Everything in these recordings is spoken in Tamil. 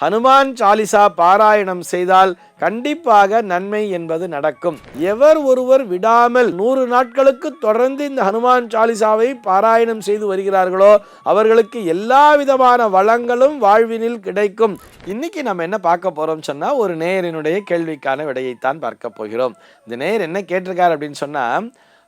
ஹனுமான் சாலிசா பாராயணம் செய்தால் கண்டிப்பாக நன்மை என்பது நடக்கும். எவர் ஒருவர் விடாமல் நூறு நாட்களுக்கு தொடர்ந்து இந்த ஹனுமான் சாலிசாவை பாராயணம் செய்து வருகிறார்களோ அவர்களுக்கு எல்லா விதமான வளங்களும் வாழ்வினில் கிடைக்கும். இன்னைக்கு நம்ம என்ன பார்க்க போறோம் சொன்னா ஒரு நேயரினுடைய கேள்விக்கான விடையைத்தான் பார்க்க போகிறோம். இந்த நேயர் என்ன கேட்டிருக்கார் அப்படின்னு சொன்னா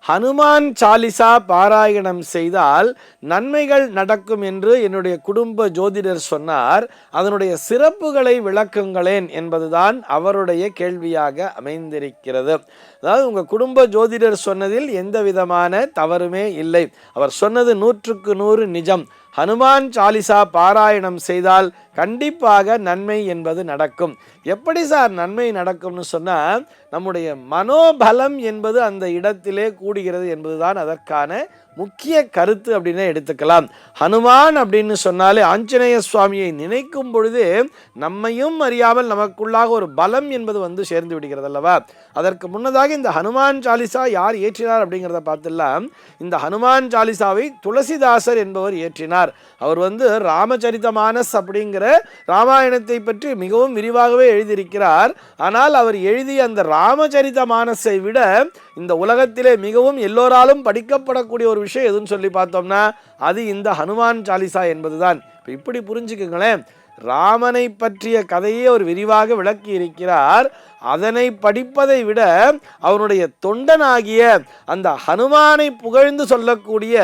ஹனுமான் சாலிசா பாராயணம் செய்தால் நன்மைகள் நடக்கும் என்று என்னுடைய குடும்ப ஜோதிடர் சொன்னார். அதனுடைய சிறப்புகளை விளக்குங்களேன் என்பதுதான் அவருடைய கேள்வியாக அமைந்திருக்கிறது. அதாவது உங்கள் குடும்ப ஜோதிடர் சொன்னதில் எந்த விதமான தவறுமே இல்லை. அவர் சொன்னது நூற்றுக்கு நூறு நிஜம். ஹனுமான் சாலிசா பாராயணம் செய்தால் கண்டிப்பாக நன்மை என்பது நடக்கும். எப்படி சார் நன்மை நடக்கும்னு சொன்னால் நம்முடைய மனோபலம் என்பது அந்த இடத்திலே கூடுகிறது என்பதுதான் அதற்கான முக்கிய கருத்து அப்படின்னு எடுத்துக்கலாம். ஹனுமான் அப்படின்னு சொன்னாலே ஆஞ்சநேய சுவாமியை நினைக்கும் பொழுது நம்மையும் அறியாமல் நமக்குள்ளாக ஒரு பலம் என்பது வந்து சேர்ந்து விடுகிறது அல்லவா? அதற்கு முன்னதாக இந்த ஹனுமான் சாலிசா யார் ஏற்றினார் அப்படிங்கிறத பார்த்துலாம் இந்த ஹனுமான் சாலிசாவை துளசிதாசர் என்பவர் ஏற்றினார். அவர் வந்து ராமச்சரிதமானஸ் அப்படிங்கிற ராமாயணத்தை பற்றி மிகவும் விரிவாகவே எழுதியிருக்கிறார். ஆனால் அவர் எழுதிய அந்த ராமச்சரித மானஸை விட இந்த உலகத்திலே மிகவும் எல்லோராலும் படிக்கப்படக்கூடிய ஒரு விஷயம் எதுன்னு சொல்லி பார்த்தோம்னா அது இந்த ஹனுமான் சாலிசா என்பதுதான். இப்போ இப்படி புரிஞ்சுக்குங்களேன். ராமனை பற்றிய கதையை அவர் விரிவாக விளக்கி இருக்கிறார் அதனை படிப்பதை விட அவனுடைய தொண்டனாகிய அந்த ஹனுமானை புகழ்ந்து சொல்லக்கூடிய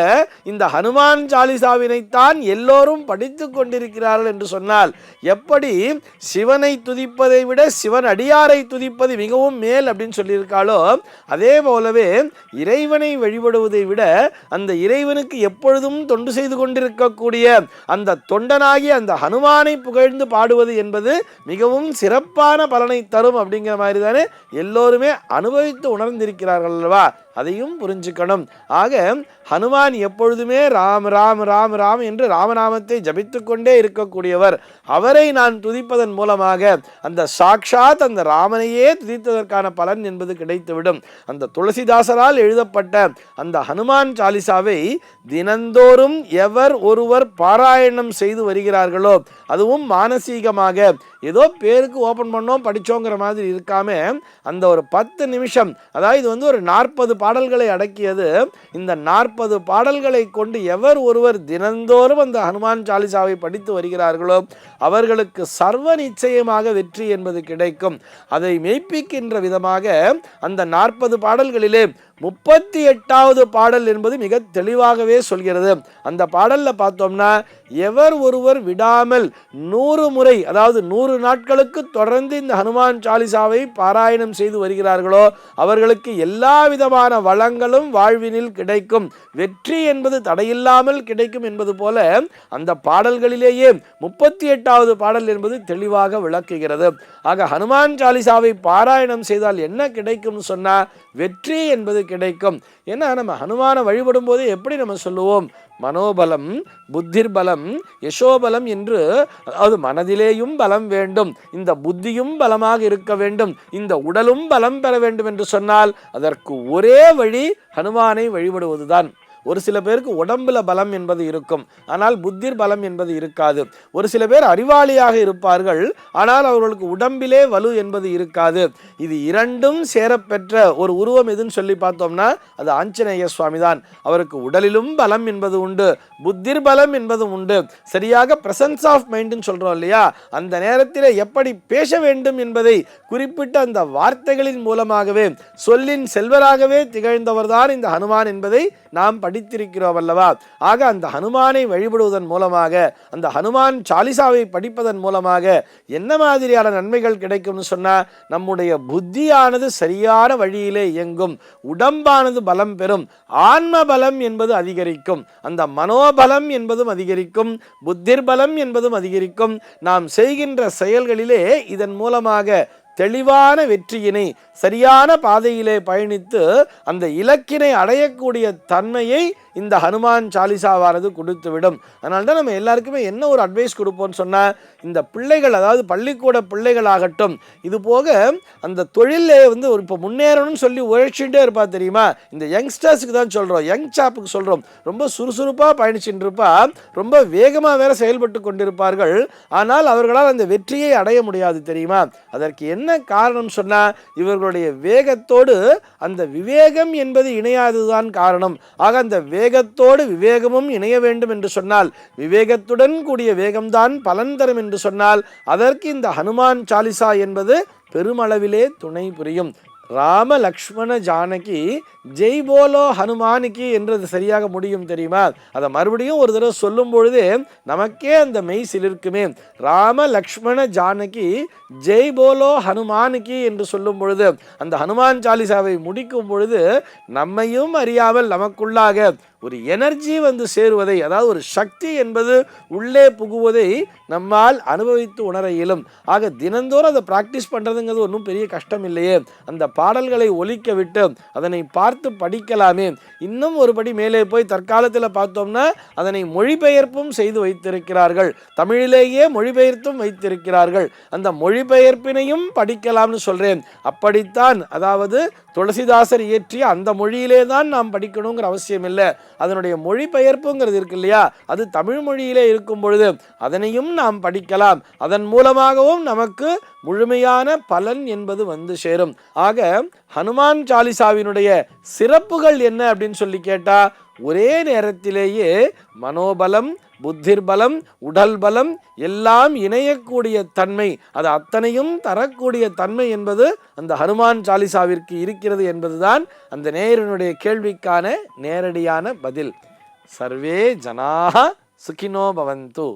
இந்த ஹனுமான் சாலிசாவினைத்தான் எல்லோரும் படித்து கொண்டிருக்கிறார்கள் என்று சொன்னால் எப்படி? சிவனை துதிப்பதை விட சிவன் அடியாரை துதிப்பது மிகவும் மேல் அப்படின்னு சொல்லியிருக்காளோ அதே போலவே இறைவனை வழிபடுவதை விட அந்த இறைவனுக்கு எப்பொழுதும் தொண்டு செய்து கொண்டிருக்கக்கூடிய அந்த தொண்டனாகிய அந்த ஹனுமானை புகழ்ந்து பாடுவது என்பது மிகவும் சிறப்பான பலனை தரும் அப்படிங்கிற மாதிரி தானே எல்லோருமே அனுபவித்து உணர்ந்திருக்கிறார்கள் அல்லவா? அதையும் புரிஞ்சுக்கணும். ஆக ஹனுமான் எப்பொழுதுமே ராம் ராம் ராம் ராம் என்று ராமநாமத்தை ஜபித்து கொண்டே இருக்கக்கூடியவர். அவரை நான் துதிப்பதன் மூலமாக அந்த சாக்ஷாத் அந்த ராமனையே துதித்ததற்கான பலன் என்பது கிடைத்துவிடும். அந்த துளசிதாசரால் எழுதப்பட்ட அந்த ஹனுமான் சாலிசாவை தினந்தோறும் எவர் ஒருவர் பாராயணம் செய்து வருகிறார்களோ அதுவும் மானசீகமாக. ஏதோ பேருக்கு ஓப்பன் பண்ணோம் படித்தோங்கிற மாதிரி இருக்காம அந்த ஒரு பத்து நிமிஷம் அதாவது இது வந்து ஒரு நாற்பது பாடல்களை அடக்கியது இந்த நாற்பது பாடல்களை கொண்டு எவர் ஒருவர் தினந்தோறும் அந்த ஹனுமான் சாலிசாவை படித்து வருகிறார்களோ அவர்களுக்கு சர்வ நிச்சயமாக வெற்றி என்பது கிடைக்கும். அதை மெய்ப்பிக்கின்ற விதமாக அந்த நாற்பது பாடல்களிலே முப்பத்தி எட்டாவது பாடல் என்பது மிக தெளிவாகவே சொல்கிறது. அந்த பாடலில் பார்த்தோம்னா எவர் ஒருவர் விடாமல் நூறு முறை அதாவது நூறு நாட்களுக்கு தொடர்ந்து இந்த ஹனுமான் சாலிசாவை பாராயணம் செய்து வருகிறார்களோ அவர்களுக்கு எல்லா விதமான வளங்களும் வாழ்வினில் கிடைக்கும். வெற்றி என்பது தடையில்லாமல் கிடைக்கும் என்பது போல அந்த பாடல்களிலேயே முப்பத்தி எட்டாவது பாடல் என்பது தெளிவாக விளக்குகிறது. ஆக ஹனுமான் சாலிசாவை பாராயணம் செய்தால் என்ன கிடைக்கும்னு சொன்னால் வெற்றி என்பது கிடைக்கும். ஏன்னா நம்ம ஹனுமானை வழிபடும் போது எப்படி நம்ம சொல்லுவோம்? மனோபலம் புத்திர் பலம் யசோபலம் என்று அதாவது மனதிலேயும் பலம் வேண்டும். இந்த புத்தியும் பலமாக இருக்க வேண்டும். இந்த உடலும் பலம் பெற வேண்டும் என்று சொன்னால் அதற்கு ஒரே வழி ஹனுமானை வழிபடுவதுதான். ஒரு சில பேருக்கு உடம்புல பலம் என்பது இருக்கும். ஆனால் புத்திர் பலம் என்பது இருக்காது. ஒரு சில பேர் அறிவாளியாக இருப்பார்கள். ஆனால் அவர்களுக்கு உடம்பிலே வலு என்பது இருக்காது. இது இரண்டும் சேரப்பெற்ற ஒரு உருவம் எதுன்னு சொல்லி பார்த்தோம்னா அது ஆஞ்சநேய சுவாமி தான் அவருக்கு உடலிலும் பலம் என்பது உண்டு புத்திர் பலம் என்பதும் உண்டு. சரியாக பிரசன்ஸ் ஆஃப் மைண்டுன்னு சொல்றோம் இல்லையா? அந்த நேரத்தில் எப்படி பேச வேண்டும் என்பதை குறிப்பிட்ட அந்த வார்த்தைகளின் மூலமாகவே சொல்லின் செல்வராகவே திகழ்ந்தவர்தான் இந்த ஹனுமான் என்பதை நாம் படித்திருக்கிறோம் அல்லவா? ஆக அந்த ஹனுமானை வழிபடுவதன் மூலமாக அந்த ஹனுமான் சாலிசாவை படிப்பதன் மூலமாக என்ன மாதிரியான நன்மைகள் கிடைக்கும்னு சொன்னால் நம்முடைய புத்தியானது சரியான வழியிலே இயங்கும். உடம்பானது பலம் பெறும். ஆன்ம பலம் என்பது அதிகரிக்கும். அந்த மனோபலம் என்பதும் அதிகரிக்கும். புத்திர் பலம் என்பதும் அதிகரிக்கும். நாம் செய்கின்ற செயல்களிலே இதன் மூலமாக தெளிவான வெற்றியினை சரியான பாதையிலே பயணித்து அந்த இலக்கினை அடையக்கூடிய தன்மையை இந்த ஹனுமான் சாலிசாவானது கொடுத்துவிடும். அதனால தான் நம்ம எல்லாருக்குமே என்ன ஒரு அட்வைஸ் கொடுப்போம்னு சொன்னால் இந்த பிள்ளைகள் அதாவது பள்ளிக்கூட பிள்ளைகளாகட்டும் இது போக அந்த தொழிலில் வந்து ஒரு இப்போ முன்னேறணும்னு சொல்லி உழைச்சிட்டே இருப்பா தெரியுமா? இந்த யங்ஸ்டர்ஸுக்கு தான் சொல்கிறோம் யங் சாப்புக்கு சொல்கிறோம் ரொம்ப சுறுசுறுப்பாக பயணிச்சுட்டு இருப்பா ரொம்ப வேகமாக வேற செயல்பட்டு கொண்டிருப்பார்கள். ஆனால் அவர்களால் அந்த வெற்றியை அடைய முடியாது தெரியுமா? அதற்கு என்ன காரணம் சொன்னால் இவர்களுடைய வேகத்தோடு அந்த விவேகம் என்பது இணையாதுதான் காரணம். ஆக அந்த வேகத்தோடு விவேகமும் இணைய வேண்டும் என்று சொன்னால் விவேகத்துடன் கூடிய வேகம்தான் பலன் தரும் என்று சொன்னால் அதற்கு இந்த ஹனுமான் சாலிசா என்பது பெருமளவிலே துணை புரியும். ராம லக்ஷ்மண ஜானகி ஜெய் போலோ ஹனுமானுக்கு என்றது சரியாக முடியும் தெரியுமா? அதை மறுபடியும் ஒரு தடவை சொல்லும் பொழுதே நமக்கே அந்த மெய் சிலிர்க்குமே. ராம லக்ஷ்மண ஜானகி ஜெய் போலோ ஹனுமானுக்கு என்று சொல்லும் பொழுது அந்த ஹனுமான் சாலிசாவை முடிக்கும் பொழுது நம்மையும் அறியாமல் நமக்குள்ளாக ஒரு எனர்ஜி வந்து சேருவதை அதாவது ஒரு சக்தி என்பது உள்ளே புகுவதை நம்மால் அனுபவித்து உணர இயலும். ஆக தினந்தோறும் அதை ப்ராக்டிஸ் பண்ணுறதுங்கிறது ஒன்றும் பெரிய கஷ்டம் இல்லையே. அந்த பாடல்களை ஒலிக்க விட்டு அதனை பார்த்து படிக்கலாமே. இன்னும் ஒருபடி மேலே போய் தற்காலத்தில் பார்த்தோம்னா அதனை மொழிபெயர்ப்பும் செய்து வைத்திருக்கிறார்கள். தமிழிலேயே மொழிபெயர்த்தும் வைத்திருக்கிறார்கள். அந்த மொழிபெயர்ப்பினையும் படிக்கலாம்னு சொல்கிறேன் அப்படித்தான் அதாவது துளசிதாசர் இயற்றிய அந்த மொழியிலே தான் நாம் படிக்கணுங்கிற அவசியம் இல்லை. அதனுடைய மொழிபெயர்ப்புங்கிறது இருக்கு இல்லையா? அது தமிழ் மொழியிலே இருக்கும் பொழுது அதனையும் நாம் படிக்கலாம். அதன் மூலமாகவும் நமக்கு முழுமையான பலன் என்பது வந்து சேரும். ஆக ஹனுமான் சாலிசாவினுடைய சிறப்புகள் என்ன அப்படின்னு சொல்லி கேட்டால் ஒரே நேரத்திலேயே மனோபலம் புத்திர் பலம் உடல் பலம் எல்லாம் இணையக்கூடிய தன்மை. அது அத்தனையும் தரக்கூடிய தன்மை என்பது அந்த ஹனுமான் சாலிசாவிற்கு இருக்கிறது என்பதுதான் அந்த நேயரனுடைய கேள்விக்கான நேரடியான பதில். சர்வே ஜனாக சுகினோ பவந்து.